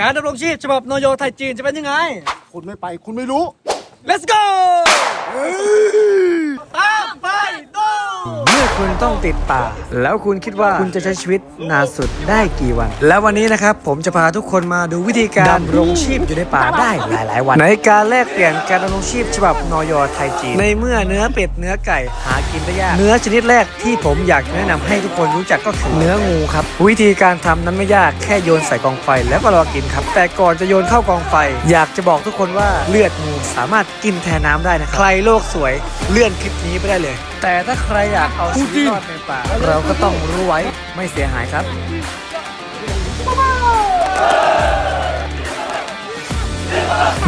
การดำรงชีพฉบับโนโยไทยจีนจะเป็นยังไง คุณไม่ไปคุณไม่รู้ let's go คุณต้องติดป่า แล้วคุณคิดว่าคุณจะใช้ชีวิตนานสุดได้กี่วัน แล้ววันนี้นะครับผมจะพาทุกคนมาดูวิธีการดำรงชีพอยู่ในป่าได้หลาย ๆ วัน ในการแลกเปลี่ยนการดำรงชีพฉบับนอยไทยจีนในเมื่อเนื้อเป็ดเนื้อไก่หากินได้ยาก เนื้อชนิดแรกที่ผมอยากแนะนำให้ทุกคนรู้จักก็คือเนื้องูครับ วิธีการทำนั้นไม่ยากแค่โยนใส่กองไฟแล้วก็รอกินครับ แต่ก่อนจะโยนเข้ากองไฟ อยากจะบอกทุกคนว่าเลือดงูสามารถกินแทนน้ำได้นะคใครโลกสวยเลื่อนคลิปนี้ไปได้เลยแต่ถ้าใครอยากเอาชีวิตรอดในป่า เราก็ต้องรู้ไว้ไม่เสียหายครับ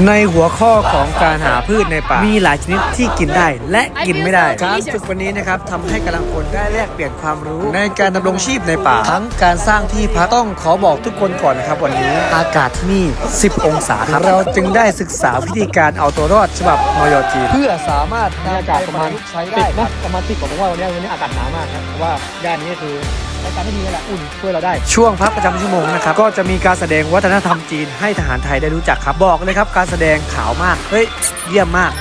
ในหัวข้อของการหาพืชในป่า มีหลายชนิดที่กินได้และกินไม่ได้ การฝึกวันนี้นะครับทำให้กำลังพลได้แลกเปลี่ยนความรู้ ในการดำรงชีพในป่า ทั้งการสร้างที่พักต้องขอบอกทุกคนก่อนนะครับ วันนี้อากาศที่นี่ 10 องศาครับ เราจึงได้ศึกษาวิธีการเอาตัวรอดฉบับนอยจีนเพื่อสามารถนำอากาศประมาณใช้ได้นะประมาณสิบผมว่าวันนี้วันนี้อากาศหนาวมากครับเพราะว่าย่านนี้คือ รายการที่ดีนั่แหละอุ่นช่วยเราได้ ช่วงพักประจำชั่วโมงนะครับ ก็จะมีการแสดงวัฒนธรรมจีนให้ทหารไทยได้รู้จักครับ บอกเลยครับ การแสดงขาวมาก เฮ้ย เยี่ยมมาก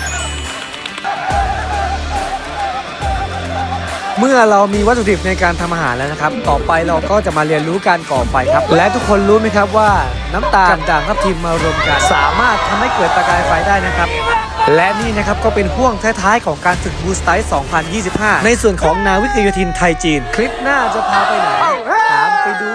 เมื่อเรามีวัตถุดิบในการทำอาหารแล้วนะครับ ต่อไปเราก็จะมาเรียนรู้การก่อไฟครับ และทุกคนรู้ไหมครับว่าน้ำตาลกับด่างทับทิมมารวมกัน สามารถทำให้เกิดประกายไฟได้นะครับ และนี่นะครับก็เป็นห่วงท้ายๆของการฝึกบูสไตล์2025 ในส่วนของนาวิกโยธินไทยจีน คลิปหน้าจะพาไปไหน ตามไปดู